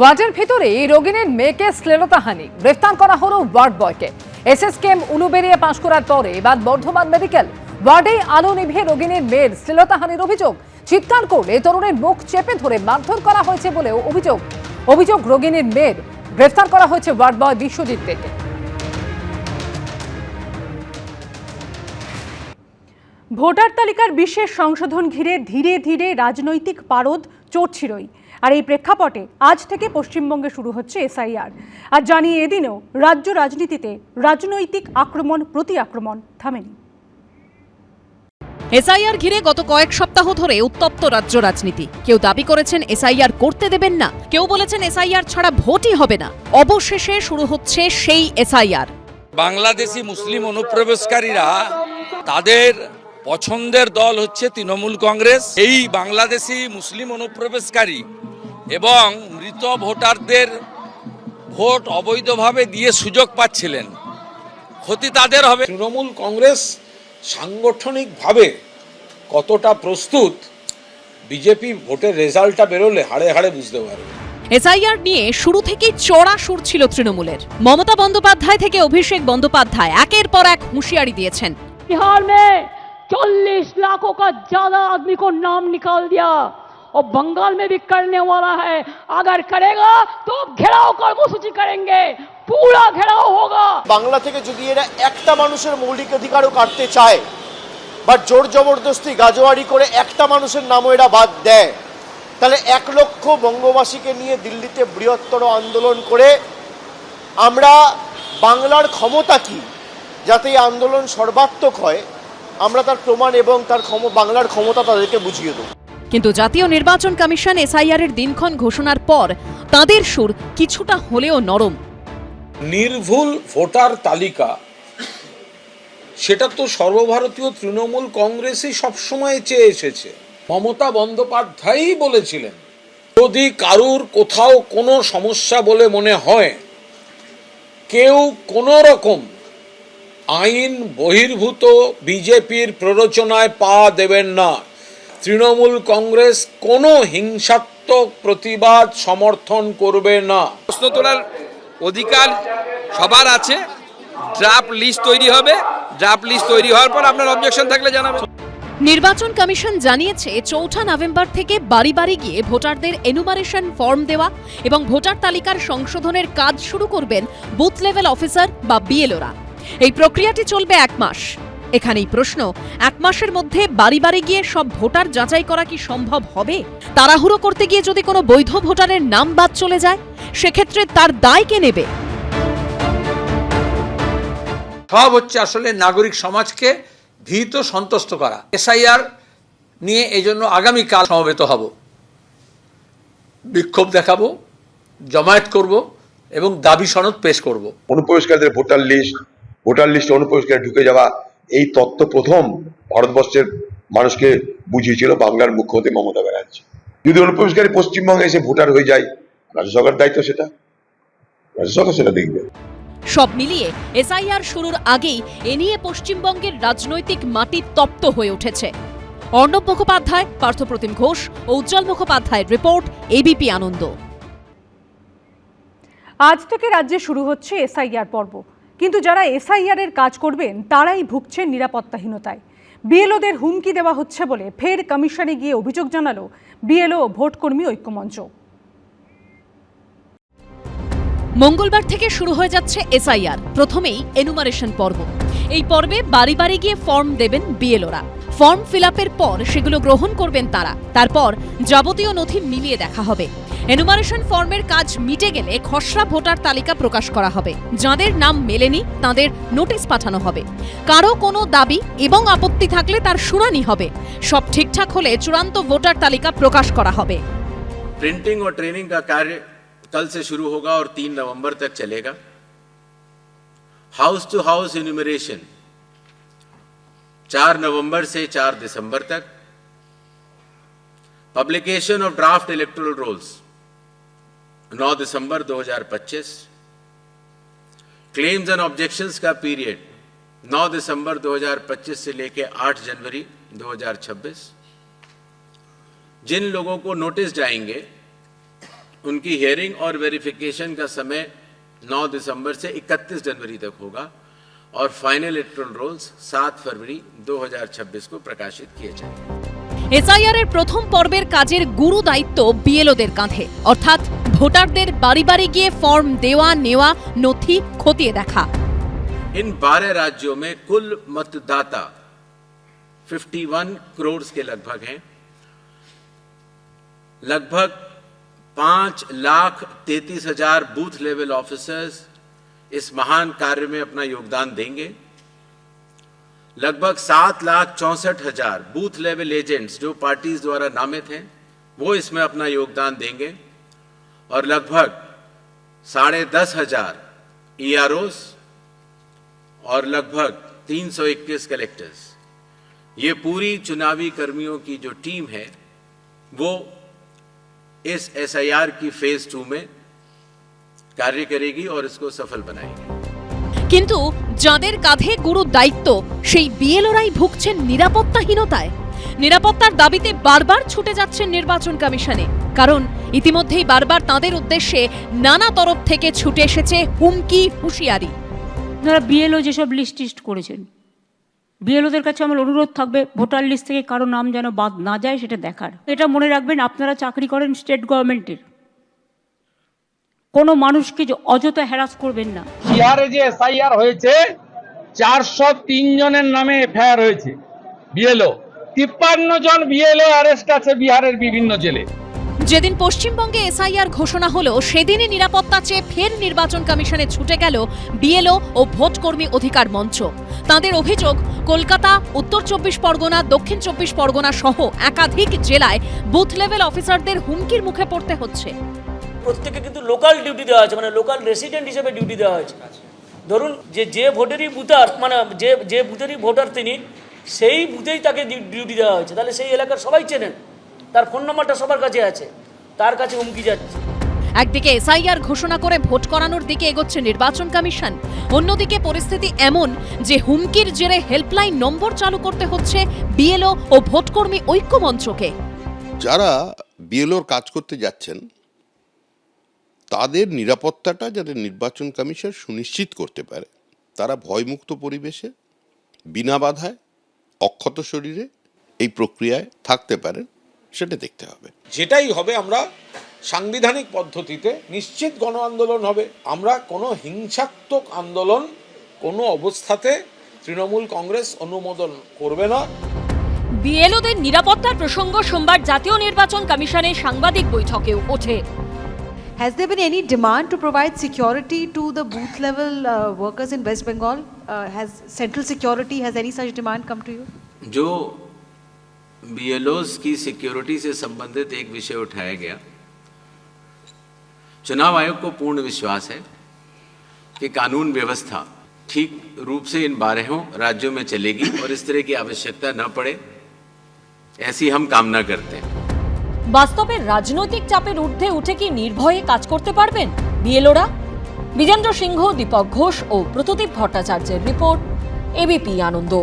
ওয়ার্ডের ভিতরে রোগিনীর মেয়েকে শ্লীলতাহানি। গ্রেফতার করা হলো ওয়ার্ড বয়কে। এস এস এসএসকেএম উলুবেরিয়া পাশ করার পরে এবার বর্ধমান মেডিকেল। ওয়ার্ডে আলো নিভে রোগিনীর মেয়ের শ্লীলতাহানির অভিযোগ। চিৎকার করলে তরুণের মুখ চেপে ধরে মারধর করা হয়েছে বলেও অভিযোগ। অভিযোগ রোগিনীর মেয়ের। গ্রেফতার করা হয়েছে ওয়ার্ড বয় বিশ্বজিৎ থেকে ভোটার তালিকার বিশেষ সংশোধন ঘিরে ধীরে ধীরে রাজনৈতিক পারদ চড়ছিলই। আর এই প্রেক্ষাপটে আজ থেকে পশ্চিমবঙ্গে শুরু হচ্ছে এসআইআর। আর জানিয়ে এদিনেও রাজ্য রাজনীতিতে রাজনৈতিক আক্রমণ প্রতি আক্রমণ থামেনি। এসআইআর ঘিরে গত কয়েক সপ্তাহ ধরে উত্তপ্ত রাজ্য রাজনীতি। কেউ দাবি করেছেন এসআইআর করতে দেবেন না। কেউ বলেছেন এসআইআর ছাড়া ভোটই হবে না। অবশেষে শুরু হচ্ছে সেই এসআইআর। বাংলাদেশি মুসলিম অনুপ্রবেশকারীরা তাদের পছন্দের দল হচ্ছে তৃণমূল কংগ্রেস। এই বাংলাদেশি মুসলিম অনুপ্রবেশকারী এবং মৃত ভোটারদের ভোট অবৈধভাবে দিয়ে সুযোগ পাচ্ছিলেন। ক্ষতি তাদের হবে। তৃণমূল কংগ্রেস সাংগঠনিকভাবে কতটা প্রস্তুত বিজেপি ভোটের রেজাল্টটা বেরোলে হাড়ে হাড়ে বুঝতে পারবে। এসআইআর নিয়ে শুরু থেকেই চড়া সুর ছিল তৃণমূলের। মমতা বন্দ্যোপাধ্যায় থেকে অভিষেক বন্দ্যোপাধ্যায় একের পর এক হুঁশিয়ারি দিয়েছেন। বিহার মে চল্লিশ লাখ কা জাদা আদমি কো নাম নিকাল দিয়া और बंगाल में भी करने वाला है अगर करेगा तो घेराव कर्मसूची करेंगे पूरा घेराव होगा বাংলা থেকে যদি এরা একটা মানুষের মৌলিক অধিকারও কাটতে চায় বা জোর জবরদস্তি গাজোয়ারি করে একটা মানুষের নামও এরা বাদ দেয় তাহলে এক লক্ষ বঙ্গবাসীকে নিয়ে দিল্লিতে বৃহত্তর আন্দোলন করে আমরা বাংলার ক্ষমতা কি যাতে এই আন্দোলন সর্বাত্মক হয় আমরা তার প্রমাণ এবং তার ক্ষম বাংলার ক্ষমতা তাদেরকে বুঝিয়ে দেবো কিন্তু জাতীয় নির্বাচন কমিশন এসআইআর এর দিনক্ষণ ঘোষণার পর তাদের সুর কিছুটা হলেও নরম। নির্ভুল ভোটার তালিকা। সেটা তো সর্বভারতীয় তৃণমূল কংগ্রেসই সবসময় চেয়ে এসেছে। মমতা বন্দ্যোপাধ্যায়ই বলেছিলেন, যদি কারুর কোথাও কোনো সমস্যা বলে মনে হয়, কেউ কোনো রকম আইন বহির্ভূত বিজেপির প্ররোচনায় পা দেবেন না। তৃণমূল কংগ্রেস কোনো হিংসাত্মক প্রতিবাদ সমর্থন করবে না। প্রশ্ন তোলার অধিকার সবার আছে। ড্রাফট লিস্ট তৈরি হবে। ড্রাফট লিস্ট তৈরি হওয়ার পর আপনার অবজেকশন থাকলে জানাবেন। নির্বাচন কমিশন জানিয়েছে চৌঠা নভেম্বর থেকে বাড়ি বাড়ি গিয়ে ভোটারদের এনুমারেশন ফর্ম দেওয়া এবং ভোটার তালিকার সংশোধনের কাজ শুরু করবেন বুথ লেভেল অফিসার বা বিএলওরা এই প্রক্রিয়াটি চলবে এক মাস। এখানেই প্রশ্ন এক মাসের মধ্যে বাড়ি বাড়ি গিয়ে সব ভোটার যাচাই করা কি সম্ভব হবে? তাড়াহুড়ো করতে গিয়ে যদি কোনো বৈধ ভোটারের নাম বাদ চলে যায় সেক্ষেত্রে তার দায় কে নেবে? সব হচ্ছে আসলে নাগরিক সমাজকে ভীত সন্তুষ্ট করা। এসআইআর নিয়ে এই জন্য আগামীকাল সমবেত হব। বিক্ষোভ দেখাবো জমায়েত করব এবং দাবি সনদ পেশ করব। অনুপ্রবেশকারীদের ভোটার লিস্ট ভোটার লিস্টে অনুপ্রবেশকারী ঢুকে যাওয়া এই তত্ত্ব প্রথম ভারতবর্ষের মানুষকে বুঝিয়েছিল বাংলার মুখ্যমন্ত্রী মমতা ব্যানার্জি। যদি অনুপ্রবেশকারী পশ্চিমবঙ্গে এসে ভোটার হয়ে যায় রাজ্য সরকার দায়িত্ব সেটা। রাজ্য সরকার সেটা দেখবে। সব মিলিয়ে এসআইআর শুরুর আগেই এ নিয়ে পশ্চিমবঙ্গের রাজনৈতিক মাটি তপ্ত হয়ে উঠেছে। অর্ণব মুখোপাধ্যায় পার্থপ্রতিম ঘোষ ও উজ্জ্বল মুখোপাধ্যায়ের রিপোর্ট এবিপি আনন্দ। আজ থেকে রাজ্যে শুরু হচ্ছে এসআইআর পর্ব। কিন্তু যারা এসআইআর এর কাজ করবেন, তারাই ভুগছেন নিরাপত্তাহীনতায়। বিএলওদের হুমকি দেওয়া হচ্ছে বলে ফের কমিশনে গিয়ে অভিযোগ জানালো বিএলও ভোটকর্মী ঐক্যমঞ্চ। মঙ্গলবার থেকে শুরু হয়ে যাচ্ছে এসআইআর প্রথমেই এনুমারেশন পর্ব। এই পর্বে বাড়ি বাড়ি গিয়ে ফর্ম দেবেন বিএলওরা। ফর্ম ফিল পর সেগুলো গ্রহণ করবেন তারা। তারপর যাবতীয় নথি মিলিয়ে দেখা হবে। এনুমারেশন ফর্মের কাজ মিটে গেলে খসড়া ভোটার তালিকা প্রকাশ করা হবে যাদের নাম মেলেনি তাদের নোটিশ পাঠানো হবে কারো কোনো দাবি এবং আপত্তি থাকলে তার শুনানি হবে সব ঠিকঠাক হলে চূড়ান্ত ভোটার তালিকা প্রকাশ করা হবে प्रिंटिंग और ट्रेनिंग का कार्य कल से शुरू होगा और तीन नवंबर तक चलेगा हाउस टू हाउस इन्यूमरेशन चार नवंबर से चार दिसंबर तक publication of draft electoral rolls 9 दिसंबर 2025 क्लेम्स एंड ऑब्जेक्शंस का पीरियड 9 दिसंबर 2025 से लेके 8 जनवरी 2026 जिन लोगों को नोटिस जाएंगे उनकी हियरिंग और वेरिफिकेशन का समय 9 दिसंबर से 31 जनवरी तक होगा और फाइनल इलेक्ट्रल रोल्स 7 फरवरी 2026 को प्रकाशित किए जाएंगे এসআইআর এর প্রথম পর্বের কাজের গুরু দায়িত্ব বিএলওদের কাঁধে অর্থাৎ ভোটারদের বাড়ি বাড়ি গিয়ে ফর্ম দেওয়া নেওয়া নথি খতিয়ে দেখা इन 12 राज्यों में कुल मतदाता 51 करोड़ के लगभग हैं लगभग पांच लाख तैतीस हजार बूथ लेवल ऑफिसर्स इस महान कार्य में अपना योगदान देंगे लगभग सात लाख चौसठ हजार बूथ लेवल एजेंट्स जो पार्टीज द्वारा नामित हैं वो इसमें अपना योगदान देंगे और लगभग साढ़े दस हजार ई और लगभग 321 कलेक्टर्स ये पूरी चुनावी कर्मियों की जो टीम है वो इस एसआईआर की फेज टू में कार्य करेगी और इसको सफल बनाएगी কিন্তু যাদের কাঁধে গুরু দায়িত্ব সেই বিএলওরাই ভুগছেন নিরাপত্তাহীনতায় নিরাপত্তার দাবিতে বারবার ছুটে যাচ্ছেন নির্বাচন কমিশনে কারণ ইতিমধ্যেই বারবার তাদের উদ্দেশ্যে নানা তরফ থেকে ছুটে এসেছে হুমকি হুঁশিয়ারি। আপনারা বিএলও যেসব লিস্ট টিস্ট করেছেন বিএলওদের কাছে আমার অনুরোধ থাকবে ভোটার লিস্ট থেকে কারও নাম যেন বাদ না যায় সেটা দেখার। এটা মনে রাখবেন আপনারা চাকরি করেন স্টেট গভর্নমেন্টের কোনো মানুষকে যে অযথা হ্যারাস করবেন না। বিহারে যে এসআইআর হয়েছে চারশো তিন জনের নামে এফআইআর হয়েছে বিএলও তিপ্পান্ন জন বিএলও অ্যারেস্ট আছে বিহারের বিভিন্ন জেলে। যেদিন পশ্চিমবঙ্গে এসআইআর ঘোষণা হলো, সেদিনই নিরাপত্তা চেয়ে ফের নির্বাচন কমিশনে ছুটে গেল বিএলও ও ভোটকর্মী অধিকার মঞ্চ। তাদের অভিযোগ, কলকাতা, উত্তর চব্বিশ পরগনা, দক্ষিণ চব্বিশ পরগনা সহ একাধিক জেলায় বুথ লেভেল অফিসারদের হুমকির মুখে পড়তে হচ্ছে। প্রত্যেকে কিন্তু লোকাল ডিউটি দেওয়া আছে মানে লোকাল রেসিডেন্ট হিসেবে ডিউটি দেওয়া হয়েছে। ধরুন, যে যে ভোটেরই ভোটার মানে যে যে বুথেরই ভোটার তিনি, সেই বুথেই তাকে ডিউটি দেওয়া হয়েছে। তাহলে সেই এলাকার সবাই চেনেন। তার ফোন নম্বরটা সবার কাছে আছে। তার কাছে হুমকি যাচ্ছে। একদিকে এসআইআর ঘোষণা করে ভোট করানোর দিকে এগোচ্ছে নির্বাচন কমিশন। অন্যদিকে পরিস্থিতি এমন যে হুমকির জেরে হেল্পলাইন নম্বর চালু করতে হচ্ছে বিএলও ও ভোটকর্মী ঐক্যমঞ্চকে। যারা বিএলওর কাজ করতে যাচ্ছেন তাদের নিরাপত্তাটা যাতে নির্বাচন কমিশন সুনিশ্চিত করতে পারে। তারা ভয়মুক্ত পরিবেশে বিনা বাধায় অক্ষত শরীরে এই প্রক্রিয়ায় থাকতে পারেন। সেটা দেখতে হবে যেটাই হবে আমরা সাংবিধানিক পদ্ধতিতে নিশ্চিত গণ আন্দোলন হবে আমরা কোনো হিংসাত্মক আন্দোলন কোনো অবস্থাতে তৃণমূল কংগ্রেস অনুমোদন করবে না বিএলওদের নিরাপত্তার প্রসঙ্গ সোমবার জাতীয় নির্বাচন কমিশনের সাংবাদিক বৈঠকেও ওঠে Has there been any demand to provide security to the booth level uh, workers in West Bengal? Uh, has central security, has any such demand come to you? जो बीएलओस की सिक्योरिटी से संबंधित एक विषय उठाया गया चुनाव आयोग को पूर्ण विश्वास है कि कानून व्यवस्था ठीक रूप से इन बारहों राज्यों में चलेगी और इस तरह की आवश्यकता न पड़े ऐसी हम कामना करते हैं বাস্তবে রাজনৈতিক চাপের ঊর্ধ্বে উঠে কি নির্ভয়ে কাজ করতে পারবেন বিএলওরা বিজেন্দ্র সিংহ দীপক ঘোষ ও প্রতদীপ ভট্টাচার্যের রিপোর্ট এবিপি আনন্দ